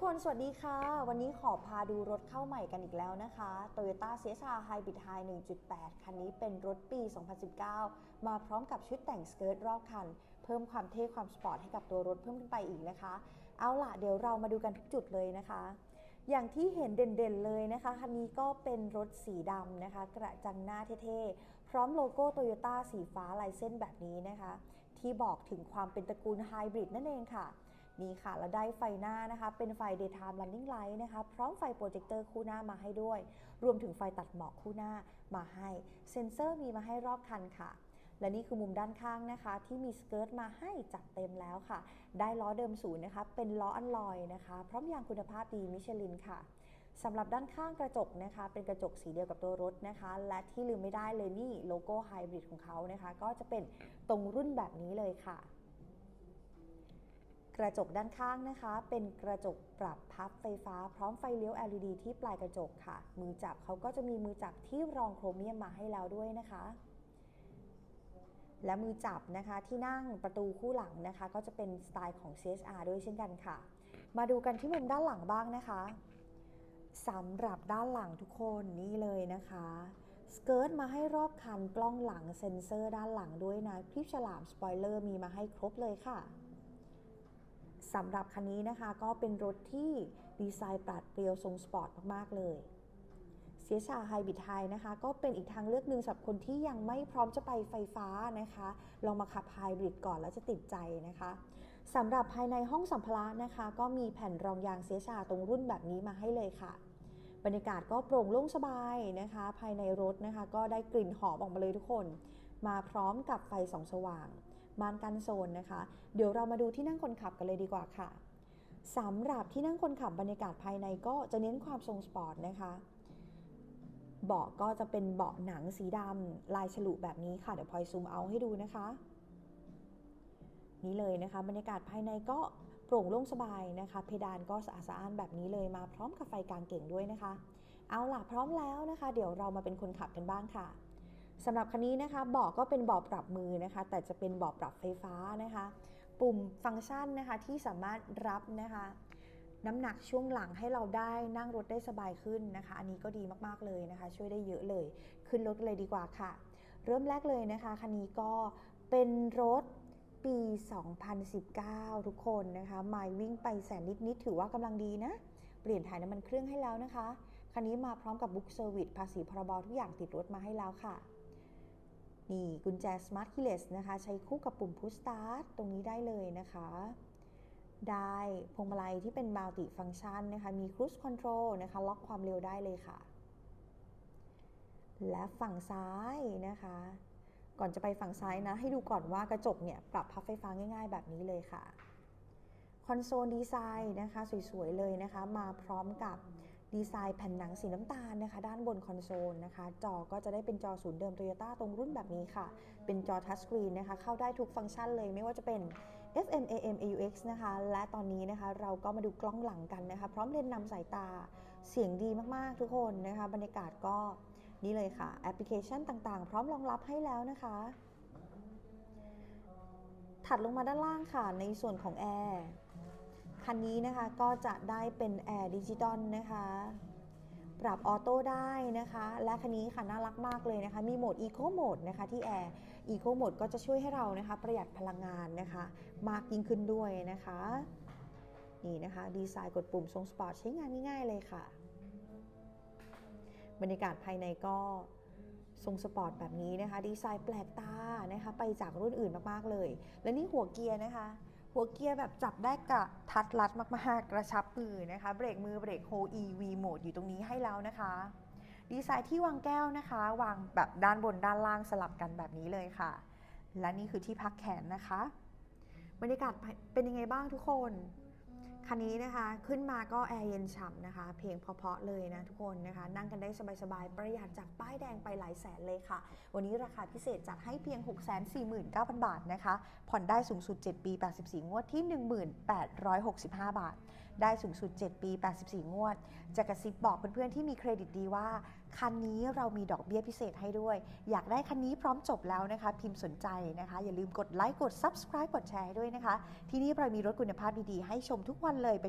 กคน สวัสดีค่ะ วันนี้ขอพาดูรถเข้าใหม่กันอีกแล้วนะคะ Toyota CHR Hybrid High 1.8 คันนี้เป็นรถปี 2019 มาพร้อมกับชุดแต่งสเกิร์ตรอบคัน เพิ่มความเท่ความสปอร์ตให้กับตัวรถเพิ่มขึ้นไปอีกนะคะ เอาล่ะ เดี๋ยวเรามาดูกันทุกจุดเลยนะคะ อย่างที่เห็นเด่นๆเลยนะคะ คันนี้ก็เป็นรถสีดำนะคะ กระจังหน้าเท่ๆ พร้อมโลโก้โตโยต้าสีฟ้าลายเส้นแบบนี้นะคะ ที่บอกถึงความเป็นตระกูลไฮบริดนั่นเองค่ะ นี่ค่ะแล้วได้ไฟหน้านะคะ เป็นไฟ daytime running light นะคะ พร้อมไฟโปรเจคเตอร์คู่หน้ามาให้ด้วย รวมถึงไฟตัดหมอกคู่หน้ามาให้ เซ็นเซอร์มีมาให้รอบคันค่ะ และนี่คือมุมด้านข้างนะคะ ที่มีสเกิร์ตมาให้จัดเต็มแล้วค่ะ ได้ล้อเดิมศูนย์นะคะ เป็นล้ออัลลอยนะคะ พร้อมยางคุณภาพดีมิชลินค่ะสำหรับด้านข้างกระจกนะคะ เป็นกระจกสีเดียวกับตัวรถนะคะ และที่ลืมไม่ได้เลยนี่โลโก้ไฮบริดของเขานะคะ ก็จะเป็นตรงรุ่นแบบนี้เลยค่ะ กระจกด้านข้างนะคะ เป็นกระจกปรับพับไฟฟ้า พร้อมไฟเลี้ยว LED ที่ปลายกระจกค่ะ มือจับเขาก็จะมีมือจับที่รองโครเมียมมาให้แล้วด้วยนะคะ และมือจับนะคะที่นั่งประตูคู่หลังนะคะ ก็จะเป็นสไตล์ของ CSR ด้วยเช่นกันค่ะ มาดูกันที่มุมด้านหลังบ้างนะคะสำหรับด้านหลังทุกคนนี่เลยนะคะสเกิร์ตมาให้รอบคันกล้องหลังเซ็นเซอร์ด้านหลังด้วยนะคลิปฉลามสปอยเลอร์มีมาให้ครบเลยค่ะ สำหรับคันนี้นะคะก็เป็นรถที่ดีไซน์ปราดเปรียวทรงสปอร์ตมาก ๆ เลยเสียชาไฮบริดไฮนะคะก็เป็นอีกทางเลือกหนึ่งสำหรับคนที่ยังไม่พร้อมจะไปไฟฟ้านะคะ ลองมาขับไฮบริดก่อนแล้วจะติดใจนะคะสำหรับภายในห้องสัมภาระนะคะ ก็มีแผ่นรองยางเสียชาตรงรุ่นแบบนี้มาให้เลยค่ะ บรรยากาศก็โปร่งโล่งสบายนะคะ ภายในรถนะคะ ก็ได้กลิ่นหอมออกมาเลยทุกคน มาพร้อมกับไฟสองสว่าง ม่านกันโซนนะคะ เดี๋ยวเรามาดูที่นั่งคนขับกันเลยดีกว่าค่ะสำหรับที่นั่งคนขับบรรยากาศภายในก็จะเน้นความทรงสปอร์ตนะคะเบาะก็จะเป็นเบาะหนังสีดำลายฉลุแบบนี้ค่ะ เดี๋ยวพลอยซูมเอาให้ดูนะคะ นี่เลยนะคะ บรรยากาศภายในก็โปร่งโล่งสบายนะคะ เพดานก็สะอาดสะอ้านแบบนี้เลยมาพร้อมกับไฟกลางเก่งด้วยนะคะ เอาล่ะพร้อมแล้วนะคะ เดี๋ยวเรามาเป็นคนขับกันบ้างค่ะ สำหรับคันนี้นะคะเบาะก็เป็นเบาะปรับมือนะคะ แต่จะเป็นเบาะปรับไฟฟ้านะคะ ปุ่มฟังก์ชันนะคะที่สามารถรับนะคะน้ำหนักช่วงหลังให้เราได้นั่งรถได้สบายขึ้นนะคะ อันนี้ก็ดีมากๆเลยนะคะ ช่วยได้เยอะเลย ขึ้นรถเลยดีกว่าค่ะ เริ่มแรกเลยนะคะคันนี้ก็เป็นรถปี 2019 ทุกคนนะคะไมล์วิ่งไปแสนนิดๆถือว่ากำลังดีนะ เปลี่ยนถ่ายน้ำมันเครื่องให้แล้วนะคะ คันนี้มาพร้อมกับบุ๊กเซอร์วิสภาษีพรบทุกอย่างติดรถมาให้แล้วค่ะ นี่กุญแจ Smart Keyless นะคะ ใช้คู่กับปุ่ม Push Start ตรงนี้ได้เลยนะคะ ได้พวงมาลัยที่เป็น Multi Function นะคะ มี Cruise Control นะคะ ล็อกความเร็วได้เลยค่ะ และฝั่งซ้ายนะคะ ก่อนจะไปฝั่งซ้ายนะ ให้ดูก่อนว่ากระจกเนี่ย ปรับพับไฟฟ้าง่ายๆ แบบนี้เลยค่ะคอนโซลดีไซน์นะคะ สวย ๆ เลยนะคะ มาพร้อมกับ ดีไซน์แผ่นหนังสีน้ำตาลนะคะ ด้านบนคอนโซลนะคะ จอก็จะได้เป็นจอศูนย์เดิม Toyota ตรงรุ่นแบบนี้ค่ะ เป็นจอทัชสกรีนนะคะ เข้าได้ทุกฟังก์ชันเลยไม่ว่าจะเป็น FM AM AUX นะคะ และตอนนี้นะคะเราก็มาดูกล้องหลังกันนะคะ พร้อมเลนส์นำสายตาเสียงดีมากๆทุกคนนะคะ บรรยากาศก็นี่เลยค่ะ แอปพลิเคชันต่างๆ พร้อมรองรับให้แล้วนะคะ ถัดลงมาด้านล่างค่ะในส่วนของแอร์ คันนี้นะคะก็จะได้เป็นแอร์ดิจิตอลนะคะ ปรับออโต้ได้นะคะ และคันนี้ค่ะน่ารักมากเลยนะคะ มีโหมด Eco Mode นะคะที่แอร์ Eco Mode ก็จะช่วยให้เรานะคะ ประหยัดพลังงานนะคะ มากยิ่งขึ้นด้วยนะคะ นี่นะคะ ดีไซน์กดปุ่มทรงสปอร์ตใช้งานง่ายๆเลยค่ะ บรรยากาศภายในก็ทรงสปอร์ตแบบนี้นะคะ ดีไซน์แปลกตานะคะ ไปจากรุ่นอื่นมากๆเลย และนี่หัวเกียร์นะคะ หัวเกียร์แบบจับได้กะทัดรัดมากๆ กระชับมือนะคะ เบรกมือเบรกโฮ EV โหมดอยู่ตรงนี้ให้แล้วนะคะ ดีไซน์ที่วางแก้วนะคะ วางแบบด้านบนด้านล่างสลับกันแบบนี้เลยค่ะ และนี่คือที่พักแขนนะคะ บรรยากาศเป็นยังไงบ้างทุกคน คันนี้นะคะขึ้นมาก็แอร์เย็นฉ่ำนะคะ เพียงเพาะๆเลยนะทุกคนนะคะ นั่งกันได้สบายๆ ประหยัดจากป้ายแดงไปหลายแสนเลยค่ะ วันนี้ราคาพิเศษจัดให้เพียง 649,000 บาทนะคะ ผ่อนได้สูงสุด 7 ปี 84 งวดที่ 1865 บาท ได้สูงสุด 7 ปี 84 งวดจะกระซิบบอกเพื่อนๆที่มีเครดิตดีว่า คันนี้เรามีดอกเบี้ยพิเศษให้ด้วย อยากได้คันนี้พร้อมจบแล้วนะคะ พิมพ์สนใจนะคะ อย่าลืมกดไลค์กด subscribe กดแชร์ให้ด้วยนะคะ ที่นี่เรามีรถคุณภาพดีๆ ให้ชมทุกวันเลยเป็น